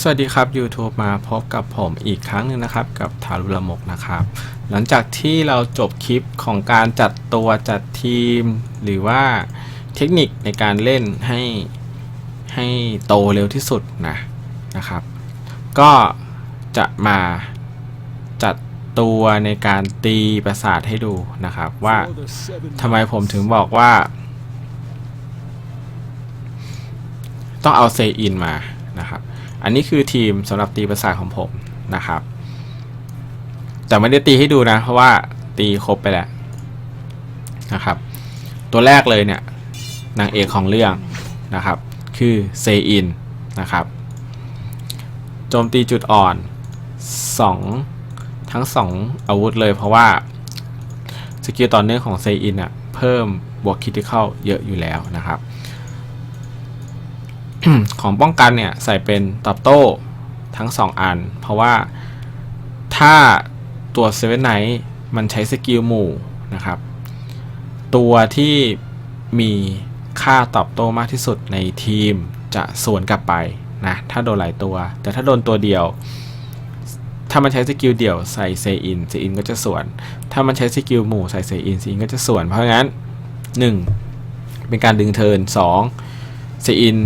สวัสดีครับ YouTube มาพบกับผมอีกครั้งหนึ่งนะครับ กับทารุละมกนะครับ หลังจากที่เราจบคลิปของการจัดตัวจัดทีม หรือว่าเทคนิคในการเล่นให้ให้โตเร็วที่สุดนะนะครับ ก็จะมาจัดตัวในการตีประสาทให้ดูนะครับ ว่าทำไมผมถึงบอกว่า ต้องเอาเซอินมานะครับ อันนี้คือทีมสำหรับตีประสาทของผมนะครับ แต่ไม่ได้ตีให้ดูนะ เพราะว่าตีครบไปแล้วนะครับ ตัวแรกเลยเนี่ยนางเอกของเรื่องนะครับ คือเซอินนะครับโจมตีจุดอ่อน 2 ทั้ง 2 อาวุธเลยเพราะว่าสกิลต่อเนื่องของเซอินอะเพิ่มบวกคิดที่เข้าเยอะอยู่แล้วนะครับ ของป้องกันเนี่ยใส่เป็นตอบโต้ทั้ง 2 อัน เพราะว่าถ้าตัวเซเว่นไนท์มันใช้สกิลหมู่นะครับ ตัวที่มีค่าตอบโต้มากที่สุดในทีมจะสวนกลับไปนะถ้าโดนหลายตัว แต่ถ้าโดนตัวเดียว ถ้ามันใช้สกิลเดี่ยวใส่เซอินเซอินก็จะสวน ถ้ามันใช้สกิลหมู่ใส่เซอินเซอินก็จะสวน เพราะงั้น 1. เป็นการดึงเทิร์น2เซอิน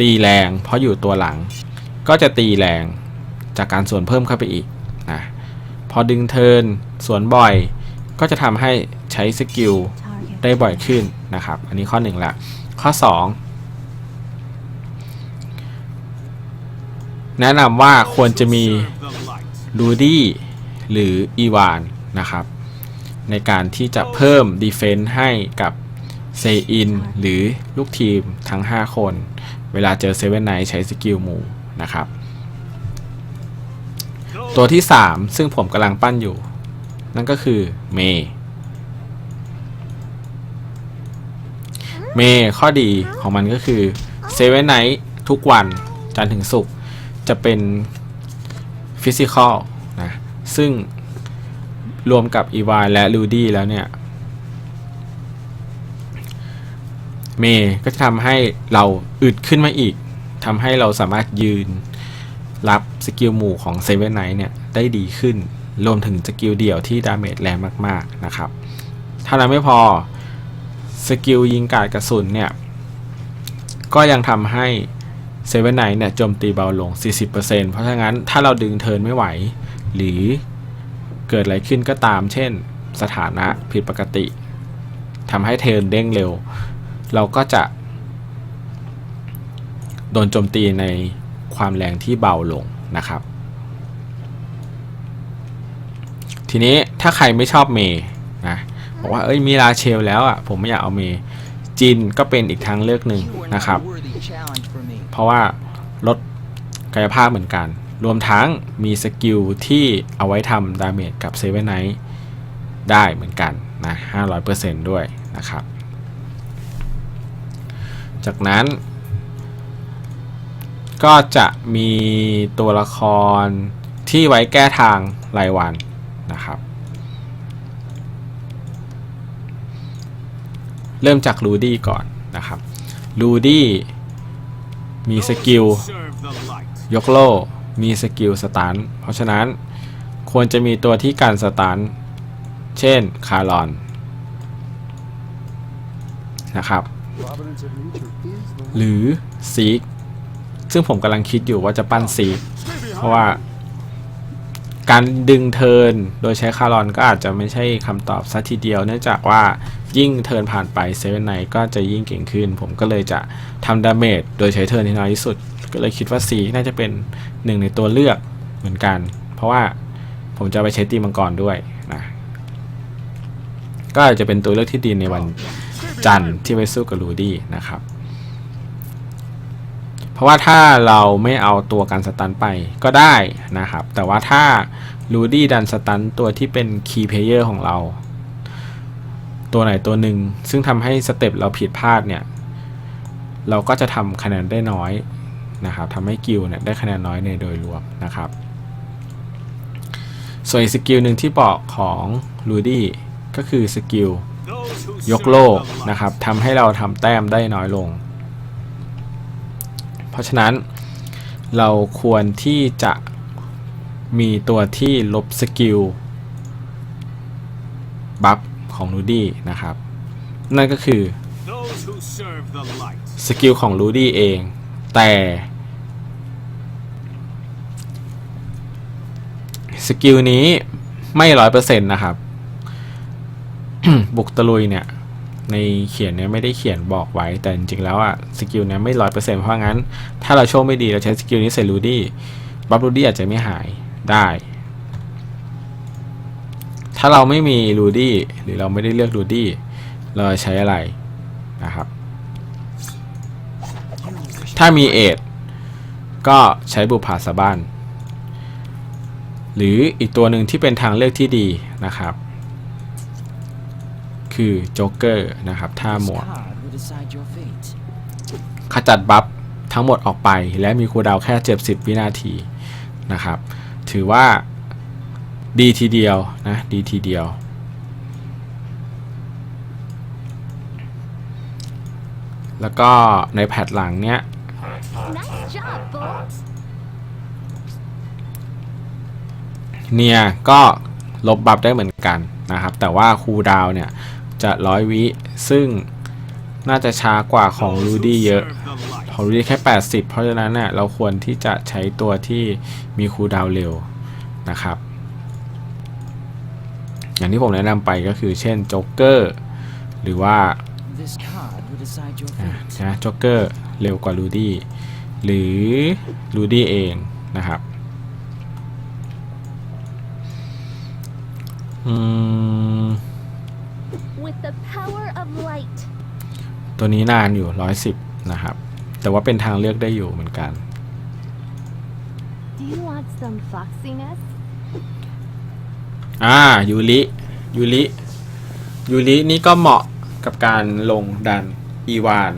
ตีแรง เพราะอยู่ตัวหลัง ก็จะตีแรงจากการสวนเพิ่มเข้าไปอีกนะพอดึงเทิร์นสวนบ่อย ก็จะทำให้ใช้สกิลได้บ่อยขึ้นนะครับ อันนี้ข้อ1ละข้อ 2 แนะนำว่าควรจะมีลูดี้หรืออีวานนะครับ ในการที่จะเพิ่มดีเฟน s ์ให้กับเซอินหรือลูกทีมทั้ง 5 คน เวลาเจอเซเว่นไนใช้สกิลมูนะครับ ตัวที่ 3 ซึ่งผมกำลังปั้นอยู่ นั่นก็คือเมเมข้อดีของมันก็คือเซเว่นไนทุกวันจันทร์ถึงศุกร์จะเป็นฟิสิกอลนะ ซึ่งรวมกับอีวานและลูดี้แล้วเนี่ย เมย์ก็จะทำให้เราอึดขึ้นมาอีกทำให้เราสามารถยืนรับสกิลหมู่ของเซเว่นไนท์เนี่ยได้ดีขึ้น รวมถึงสกิลเดี่ยวที่ดาเมจแรงมากๆนะครับถ้านั้นไม่พอสกิลยิงกาดกระสุนเนี่ย ก็ยังทำให้เซเว่นไนท์เนี่ยโจมตีเบาลง 40%เพราะฉะนั้นถ้าเราดึงเทิร์นไม่ไหว หรือเกิดอะไรขึ้นก็ตาม เช่น สถานะผิดปกติทำให้เทิร์นเด้งเร็ว เราก็จะ โดนโจมตีในความแรงที่เบาลงนะครับ ทีนี้ถ้าใครไม่ชอบเมย์นะบอกว่าเอ้ยมีลาเชลแล้วอะผมไม่อยากเอาเมย์จินก็เป็นอีกทางเลือกหนึ่งนะครับ เพราะว่าลดกายภาพเหมือนกัน รวมทั้งมีสกิลที่เอาไว้ทำดาเมจกับเซเว่นไนท์ได้เหมือนกันนะ 500%ด้วยนะครับ จากนั้นก็จะมีตัวละครที่ไว้แก้ทางรายวันนะครับ เริ่มจากลูดี้ก่อนนะครับลูดี้มีสกิลยกโล่มีสกิลสตันเพราะฉะนั้นควรจะมีตัวที่กันสตันเช่นคารอนนะครับ หรือซีกซึ่งผมกำลังคิดอยู่ว่าจะปั้นซีกเพราะว่าการดึงเทิร์นโดยใช้คารอนก็อาจจะไม่ใช่คำตอบซะทีเดียว เนื่องจากว่ายิ่งเทิร์นผ่านไปเซเว่นไนก็จะยิ่งเก่งขึ้น ผมก็เลยจะทำดาเมจโดยใช้เทิร์นที่น้อยที่สุด ก็เลยคิดว่าซีน่าจะเป็นหนึ่งในตัวเลือกเหมือนกัน เพราะว่าผมจะไปใช้ตีมังกรด้วยนะก็อาจจะเป็นตัวเลือกที่ดีในวัน จันที่ไปสู้กับลูดี้นะครับ เพราะว่าถ้าเราไม่เอาตัวการสตันไปก็ได้นะครับ แต่ว่าถ้าลูดี้ดันสตันตัวที่เป็นคีย์เพลเยอร์ของเรา ตัวไหนตัวหนึ่งซึ่งทำให้สเต็ปเราผิดพลาดเนี่ย เราก็จะทำคะแนนได้น้อยนะครับทำให้กิลเนี่ยได้คะแนนน้อยในโดยรวมนะครับ ส่วนอีกสกิลหนึ่งที่บอกของลูดี้ก็คือสกิล ยกโลกนะครับทำให้เราทำแต้มได้น้อยลง เพราะฉะนั้นเราควรที่จะมีตัวที่ลบสกิลบัฟของรูดี้นะครับ นั่นก็คือสกิลของรูดี้เอง แต่สกิลนี้ไม่ร้อยเปอร์เซ็นต์นะครับ บุกตะลุยเนี่ย ในเขียนเนี่ยไม่ได้เขียนบอกไว้ แต่จริงๆแล้วอะสกิลเนี่ยไม่ร้อยเปอร์เซ็นต์เพราะงั้น ถ้าเราโชคไม่ดีเราใช้สกิลนี้ใส่รูดี้บัฟรูดี้อาจจะไม่หายได้ ถ้าเราไม่มีรูดี้หรือเราไม่ได้เลือกรูดี้เราใช้อะไรนะครับ ถ้ามีเอทก็ใช้บุปผาสะบ้าน หรืออีกตัวหนึ่งที่เป็นทางเลือกที่ดีนะครับ คือโจ๊กเกอร์นะครับท่าหมวก card will decide your fate. ขจัดบัฟทั้งหมดออกไปและมีคูลดาวน์แค่ 70 วินาทีนะครับ ถือว่าดีทีเดียวนะดีทีเดียว แล้วก็ในแพทหลังเนี้ย Nice job, Bolt. เนียก็ลบบัฟได้เหมือนกันนะครับ แต่ว่าคูลดาวน์เนี่ย จะร้อยวิ ซึ่งน่าจะช้ากว่าของรูดี้เยอะของรูดี้แค่ 80 เพราะฉะนั้นเนี่ยเราควรที่จะใช้ตัวที่มีคูลดาวเร็วนะครับ อย่างที่ผมแนะนำไปก็คือเช่นโจ๊กเกอร์หรือว่า This card will decide your อะ fate. นะโจ๊กเกอร์เร็วกว่ารูดี้หรือรูดี้เองนะครับอืม ตัวนี้นานอยู่ 110 นะครับ แต่ว่าเป็นทางเลือกได้อยู่เหมือนกัน Do you want some foxiness? อ่า ยูริ ยูริ ยูรินี่ก็เหมาะกับการลงดันอีวาน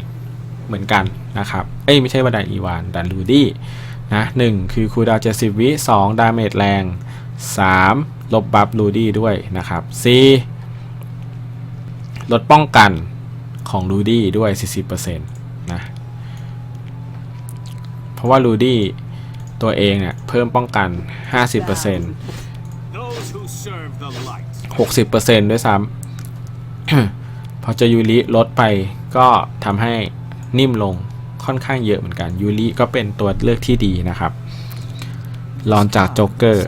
เหมือนกันนะครับ เอ้ยไม่ใช่ว่าดันอีวาน ดันลูดี้นะหนึ่งคือคูลดาวน์70วิสองดาเมจแรง3ลบบัฟลูดี้ด้วยนะครับ4 ลดป้องกันของลูดี้ด้วย 40%นะเพราะว่าลูดี้ตัวเองเนี่ยเพิ่มป้องกัน 50% 60%ด้วยซ้ำ พอจะยูริลดไปก็ทำให้นิ่มลงค่อนข้างเยอะเหมือนกันยูริก็เป็นตัวเลือกที่ดีนะครับ ลองจากโจ๊กเกอร์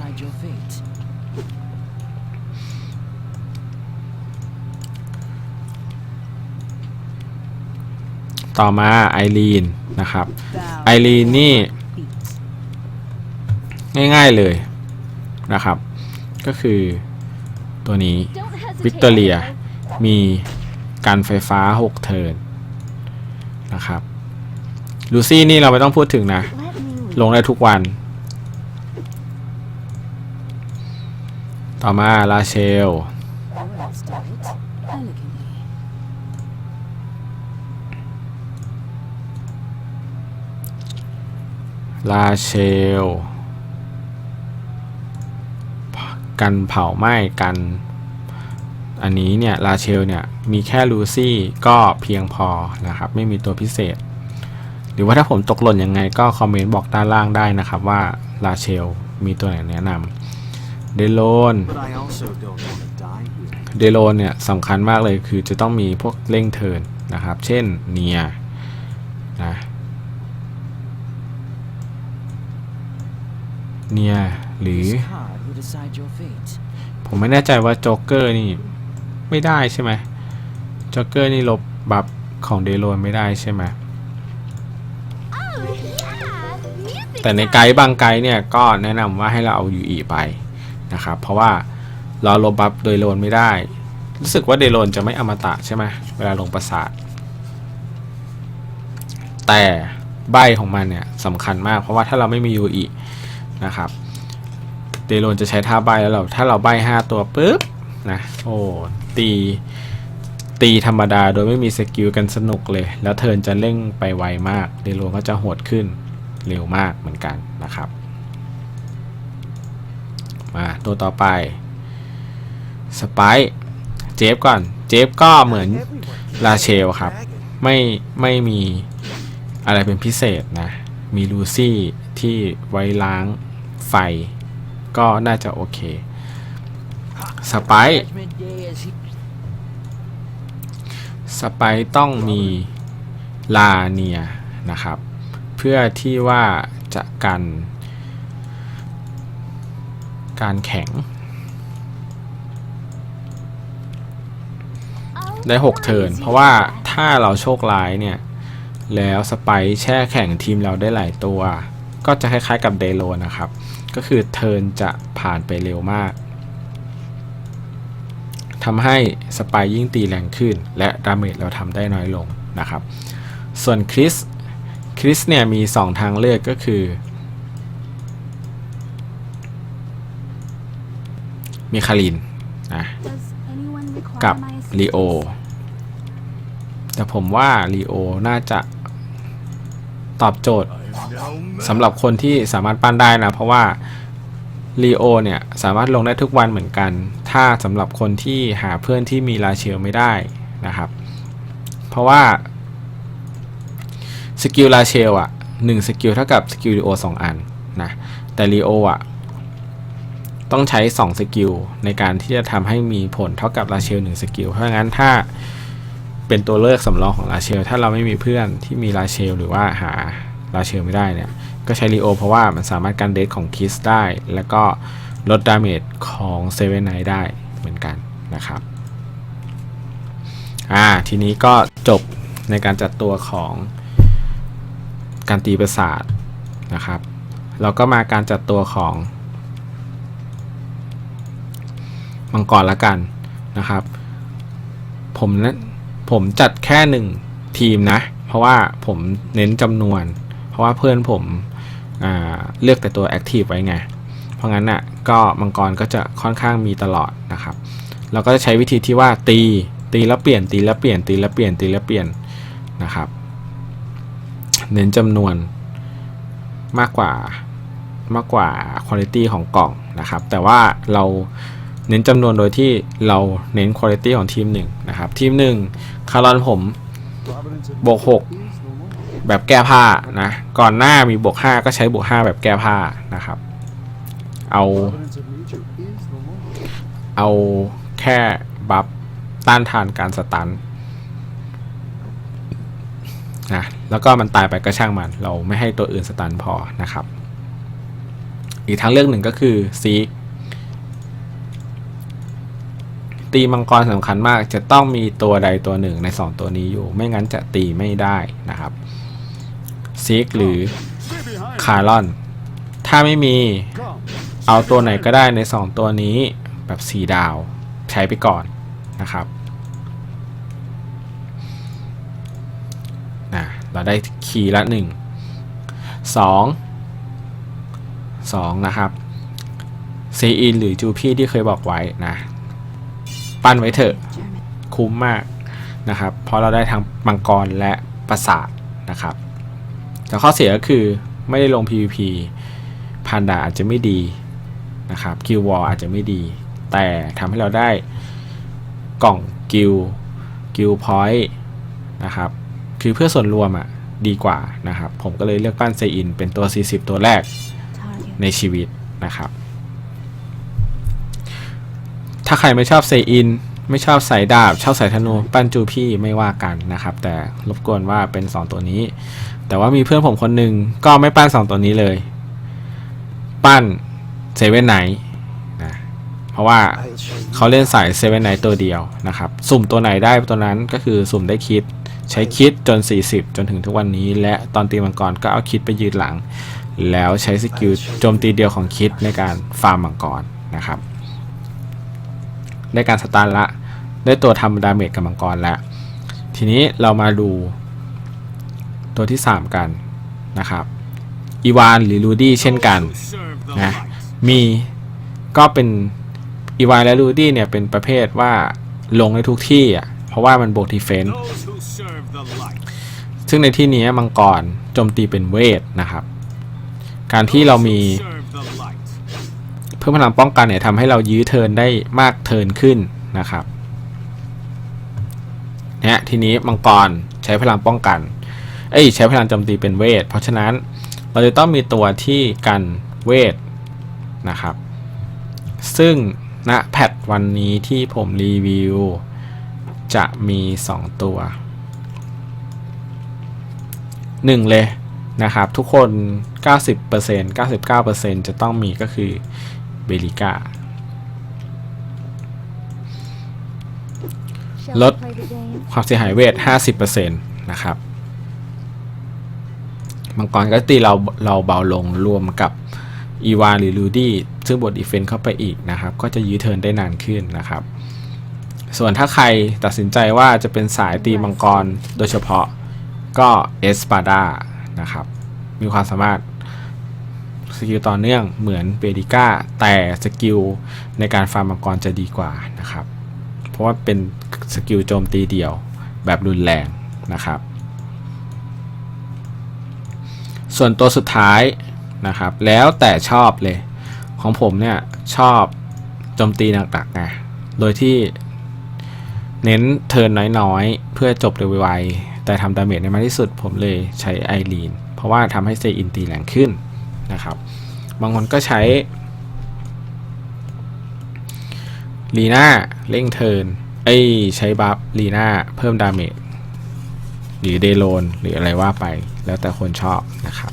ต่อมาไอรีนนะครับไอรีนนี่ง่ายๆเลยนะครับ ก็คือตัวนี้วิกตอเรียมีการไฟฟ้า 6 เทิร์นนะครับลูซี่นี่เราไม่ต้องพูดถึงนะ ลงได้ทุกวัน ต่อมาลาเชล ลาเชล กันเผาไหม้กัน อันนี้เนี่ยลาเชลเนี่ยมีแค่ลูซี่ก็เพียงพอนะครับ ไม่มีตัวพิเศษ หรือว่าถ้าผมตกหล่นยังไงก็คอมเมนต์บอกด้านล่างได้นะครับว่าลาเชลมีตัวไหนแนะนำเดโลนเดโลนเนี่ยสำคัญมากเลยคือจะต้องมีพวกเร่งเทินนะครับ เช่นเนียนะ เนียหรือ This card will decide your fate. ผมไม่แน่ใจว่าโจ๊กเกอร์นี่ไม่ได้ใช่ไหมโจ๊กเกอร์นี่ลบบัฟของเดโลนไม่ได้ใช่ไหม Oh, yeah. Music แต่ในไกด์บางไกด์เนี่ยก็แนะนำว่าให้เราเอา UE ไปนะครับ เพราะว่าเราลบบัฟโดยโลนไม่ได้ รู้สึกว่าเดโลนจะไม่อมตะใช่ไหมเวลาลงประสาท แต่ใบของมันเนี่ยสำคัญมากเพราะว่าถ้าเราไม่มี UE นะครับเดโลนจะใช้ท่าใบแล้วเราถ้าเราใบ5ตัวปุ๊บนะโอ้ตีตีธรรมดาโดยไม่มีสกิลกันสนุกเลย แล้วเทินจะเร่งไปไวมากเดโลนก็จะโหดขึ้นเร็วมากเหมือนกันนะครับมาตัวต่อไปสไปเจฟก่อนเจฟก็เหมือนลาเชลครับ ไม่ไม่มีอะไรเป็นพิเศษนะ มีลูซี่ที่ไว้ล้าง ไฟ ก็น่าจะโอเคสไปซ์สไปซ์ต้องมีลาเนียนะครับ เพื่อที่ว่าจะกัน การแข็ง ได้ 6 เทิร์นเพราะว่าถ้าเราโชคร้ายเนี่ย แล้วสไปซ์แช่แข่งทีมเราได้หลายตัว ก็จะคล้ายๆกับเดโลนะครับ ก็คือเทิร์นจะผ่านไปเร็วมากทำให้สไปซ์ยิ่งตีแรงขึ้น และดาเมจเราทำได้น้อยลงนะครับ ส่วนคริสคริสเนี่ยมี 2 ทางเลือกก็คือ มีคารินนะกับลีโอแต่ผมว่าลีโอน่าจะ ตอบโจทย์สำหรับคนที่สามารถปั้นได้นะ เพราะว่าลีโอเนี่ยสามารถลงได้ทุกวันเหมือนกัน ถ้าสำหรับคนที่หาเพื่อนที่มีลาเชลไม่ได้นะครับ เพราะว่าสกิลลาเชลอะหนึ่งสกิลเท่ากับสกิลลีโอสองอันนะแต่ลีโออะต้องใช้2สกิลในการที่จะทำให้มีผลเท่ากับลาเชล1สกิลเพราะงั้นถ้า เป็นตัวเลือกสำรองของลาเชล ถ้าเราไม่มีเพื่อนที่มีลาเชล หรือว่าหาลาเชลไม่ได้เนี่ยก็ใช้ลีโอเพราะว่ามันสามารถกันเดทของคิสได้ แล้วก็ลดดาเมจของเซเว่นไนได้เหมือนกันนะครับอ่าทีนี้ก็จบในการจัดตัวของการตีประสาทนะครับเราก็มาการจัดตัวของมังกรละกันนะครับ ผมนะ ผมจัดแค่หนึ่งทีมนะ เพราะว่าผมเน้นจำนวน เพราะว่าเพื่อนผมเลือกแต่ตัวแอคทีฟไว้ไง เพราะงั้นน่ะก็มังกรก็จะค่อนข้างมีตลอดนะครับ เราก็จะใช้วิธีที่ว่าตีตีแล้วเปลี่ยนตีแล้วเปลี่ยนตีแล้วเปลี่ยนตีแล้วเปลี่ยนนะครับ เน้นจำนวนมากกว่ามากกว่าคุณภาพของกล่องนะครับ แต่ว่าเรา เน้นจำนวนโดยที่เราเน้นคุณภาพของทีมหนึ่งนะครับทีมหนึ่งคารอนผมบวกหกแบบแก้ผ้านะก่อนหน้ามีบวกห้าก็ใช้บวกห้าแบบแก้ผ้านะครับ เอาเอาแค่บัฟต้านทานการสตันนะแล้วก็มันตายไปก็ช่างมันเราไม่ให้ตัวอื่นสตันพอนะครับ อีกทางเลือกหนึ่งก็คือซีก ตีมังกรสำคัญมาก จะต้องมีตัวใดตัวหนึ่งใน 2 ตัวนี้อยู่ ไม่งั้นจะตีไม่ได้นะครับซีกหรือคาร์ลอน ถ้าไม่มีเอาตัวไหนก็ได้ใน 2 ตัวนี้แบบ 4 ดาวใช้ไปก่อนนะครับนะเราได้คีย์ละ 1 2 2 นะครับเซอินหรือจูพี่ที่เคยบอกไว้นะ ปั้นไว้เถอะ German. คุ้มมากนะครับ เพราะเราได้ทั้งมังกรและปราสาทนะครับ แต่ข้อเสียก็คือไม่ได้ลง PVP พันดาอาจจะไม่ดีนะครับกิลวอลอาจจะไม่ดี แต่ทำให้เราได้กล่องกิลกิลพอยต์นะครับ คือเพื่อส่วนรวมอะ่ะดีกว่านะครับ ผมก็เลยเลือกปั้นเซอินเป็นตัว 40 ตัวแรก Target. ในชีวิตนะครับ ถ้าใครไม่ชอบเซอิน ไม่ชอบสายดาบ ชอบสายธนู ปั้นจูพี่ไม่ว่ากันนะครับ แต่รบกวนว่าเป็น 2 ตัวนี้ แต่ว่ามีเพื่อนผมคนหนึ่งก็ไม่ปั้น 2 ตัวนี้เลย ปั้นเซเว่นไนนะเพราะว่าเขาเล่นสายเซเว่นไนตัวเดียวนะครับ สุ่มตัวไหนได้ตัวนั้นก็คือสุ่มได้คิดใช้คิดจน 40 จนถึงทุกวันนี้ และตอนตีมังกรก็เอาคิดไปยืนหลัง แล้วใช้สกิลโจมตีเดียวของคิดในการฟาร์มมังกรนะครับ ได้การสตาร์ละ ได้ตัวทำดาเมจกับมังกรแล้ว ทีนี้เรามาดูตัวที่ 3 กันนะครับอีวานหรือลูดี้เช่นกันนะมีก็เป็นอีวานและลูดี้เนี่ยเป็นประเภทว่าลงในทุกที่อะเพราะว่ามันบวกดีเฟนซึ่งในที่นี้มังกรโจมตีเป็นเวทนะครับ การที่เรามี เพิ่มพลังป้องกันเนี่ยทำให้เรายื้อเทินได้มากเทินขึ้นนะครับเนี่ยทีนี้มังกรใช้พลังป้องกัน เอ้ยใช้พลังโจมตีเป็นเวท เพราะฉะนั้นเราจะต้องมีตัวที่กันเวทนะครับ ซึ่งณแพทวันนี้ที่ผมรีวิว จะมี 2 ตัว 1 เลยนะครับ ทุกคน 90% 99%จะต้องมีก็คือ เบลิก้า Shall Lot- we play the game? ความเสียหายเวท 50%นะครับ มังกรก็ตีเราเราเบาลงรวมกับอีวานหรือลูดี้ซึ่งบทดีเฟนต์เข้าไปอีกนะครับ ก็จะยื้อเทิร์นได้นานขึ้นนะครับ ส่วนถ้าใครตัดสินใจว่าจะเป็นสายตีมังกรโดยเฉพาะก็เอสปาดานะครับ มีความสามารถ สกิลต่อเนื่องเหมือนเบดิก้าแต่สกิลในการฟาร์มมังกรจะดีกว่านะครับ เพราะว่าเป็นสกิลโจมตีเดี่ยวแบบรุนแรงนะครับ ส่วนตัวสุดท้ายนะครับ แล้วแต่ชอบเลย ของผมเนี่ยชอบโจมตีหนักๆไงโดยที่เน้นเทิร์นน้อยๆ เพื่อจบเร็วไวๆแต่ทำดาเมจได้มากที่สุดผมเลยใช้ไอรีนเพราะว่าทำให้เซอินตีแรงขึ้น นะครับ บางคนก็ใช้ลีน่าเร่งเทินเอ้ใช้บัฟลีน่าเพิ่มดาเมจหรือเดโลนหรืออะไรว่าไปแล้วแต่คนชอบนะครับ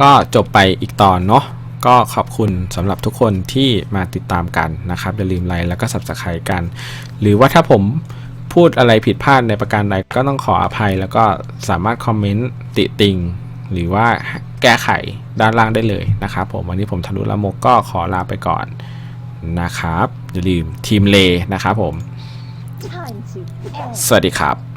ก็จบไปอีกตอนเนาะก็ขอบคุณสำหรับทุกคนที่มาติดตามกันนะครับ อย่าลืมไลค์แล้วก็ subscribe กัน หรือว่าถ้าผม พูดอะไรผิดพลาดในประการใดก็ต้องขออภัย แล้วก็สามารถคอมเมนต์ติติง หรือว่าแก้ไขด้านล่างได้เลยนะครับผมวันนี้ผมทะลุละมกก็ขอลาไปก่อนนะครับอย่าลืมทีมเลนะครับผม Time to end. สวัสดีครับ